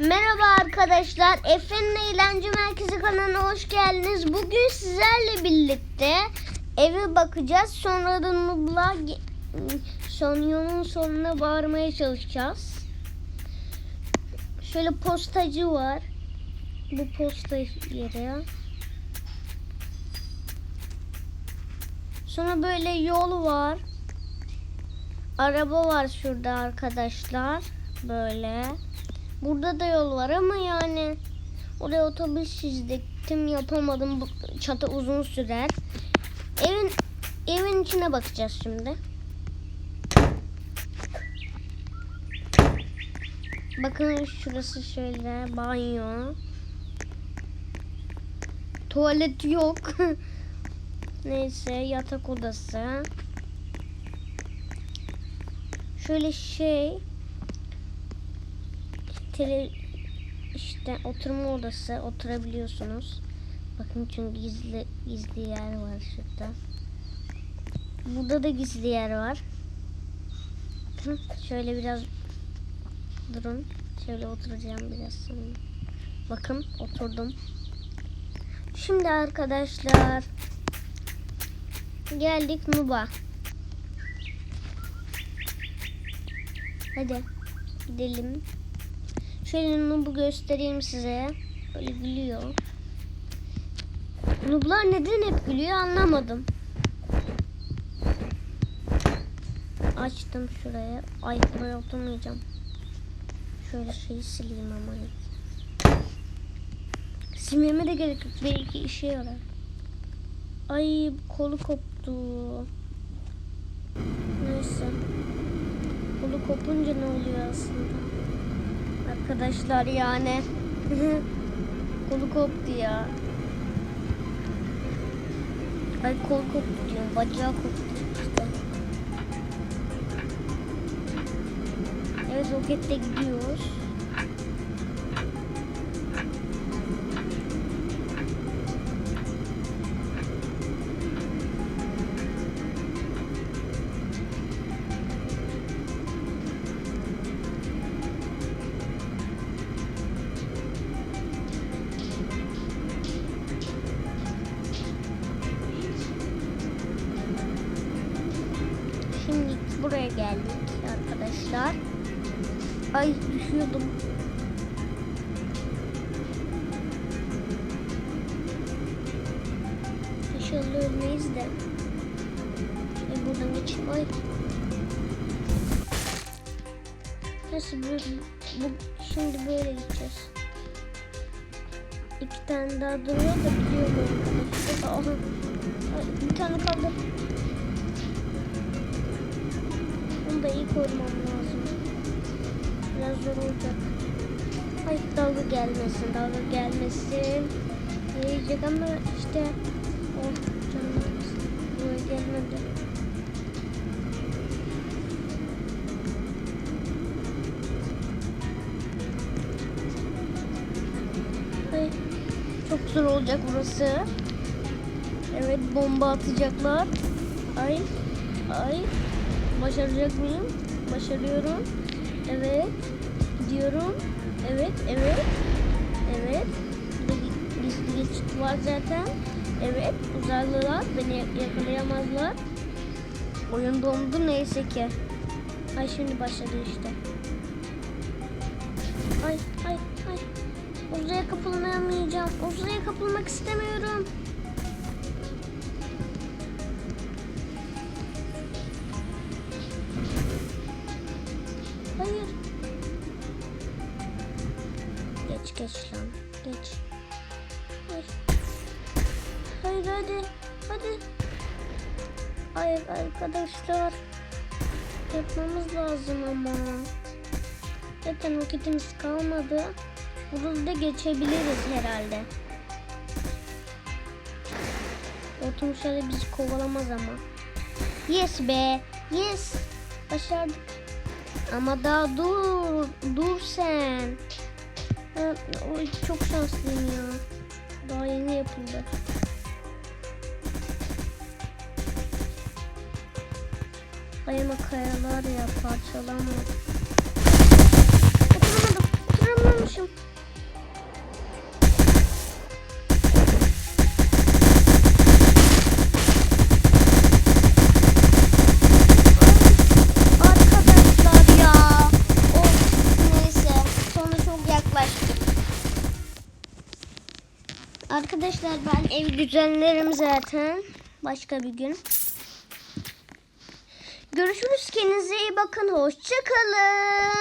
Merhaba arkadaşlar. Efe'nin Eğlence Merkezi kanalına hoş geldiniz. Bugün sizlerle birlikte eve bakacağız. Sonra da Nubla Sonya'nın sonuna bağırmaya çalışacağız. Şöyle postacı var. Bu posta yeri. Sonra böyle yol var. Araba var şurada arkadaşlar. Böyle. Burada da yol var ama yani oraya otobüs çizdim yapamadım. Bu çatı uzun sürer. Evin evin içine bakacağız şimdi. Bakın şurası şöyle banyo. Tuvalet yok. Neyse yatak odası. Şöyle şey tele işte oturma odası oturabiliyorsunuz. Bakın çünkü gizli gizli yer var şurada. Burada da gizli yer var. Bakın şöyle biraz durun. Şöyle oturacağım biraz sonra. Bakın oturdum. Şimdi arkadaşlar geldik Nuba. Hadi gidelim. Şöyle Nub'u göstereyim size. Böyle gülüyor. Nublar neden hep gülüyor anlamadım. Açtım şuraya. Ay buraya oturmayacağım. Şöyle şeyi sileyim ama. Silmeme de gerek yok. Belki işe yarar. Ay kolu koptu. Neyse. Kolu kopunca ne oluyor aslında? Arkadaşlar yani. Kolu koptu ya. Ay kol koptu diyorum. Bacağı koptu işte. Evet rokette gidiyoruz. Buraya geldik arkadaşlar. Ay düşüyordum. İnşallah ölmeyiz de. E buradan geçeyim. Ay. Nasıl böyle? Bu, şimdi böyle gideceğiz. İki tane daha duruyor da gidiyorum arkadaşlar. Ay, bir tane kaldı. Bunu da iyi korumam lazım. Biraz zor olacak. Ay dalga gelmesin, dalga gelmesin. Yiyecek ama işte oh canım buraya gelmedi. Ay çok zor olacak burası. Evet bomba atacaklar. Ay ay Başaracak mıyım? Başarıyorum. Evet. Gidiyorum. Evet, evet. Evet. Gizli geçit var zaten. Evet. Uzaylılar beni yakalayamazlar. Oyun dondu neyse ki. Ay şimdi başladı işte. Ay ay ay. Uzaya kapılamayacağım. Uzaya kapılmak istemiyorum. Geç lan. Geç. Hayır. Hayır hadi. Hadi. Hayır arkadaşlar. Yapmamız lazım ama. Zaten vakitimiz kalmadı. Burada geçebiliriz herhalde. Oturmuşlar bizi kovalamaz ama. Yes be. Yes. Başardık. Ama daha dur, dur sen. Ben çok şanslıyım ya. Daha yeni yapıldı. Ay ama kayalar ya parçalanmadı. Oturamadım, oturamamışım. Arkadaşlar ben ev düzenlerim zaten. Başka bir gün. Görüşürüz. Kendinize iyi bakın. Hoşçakalın.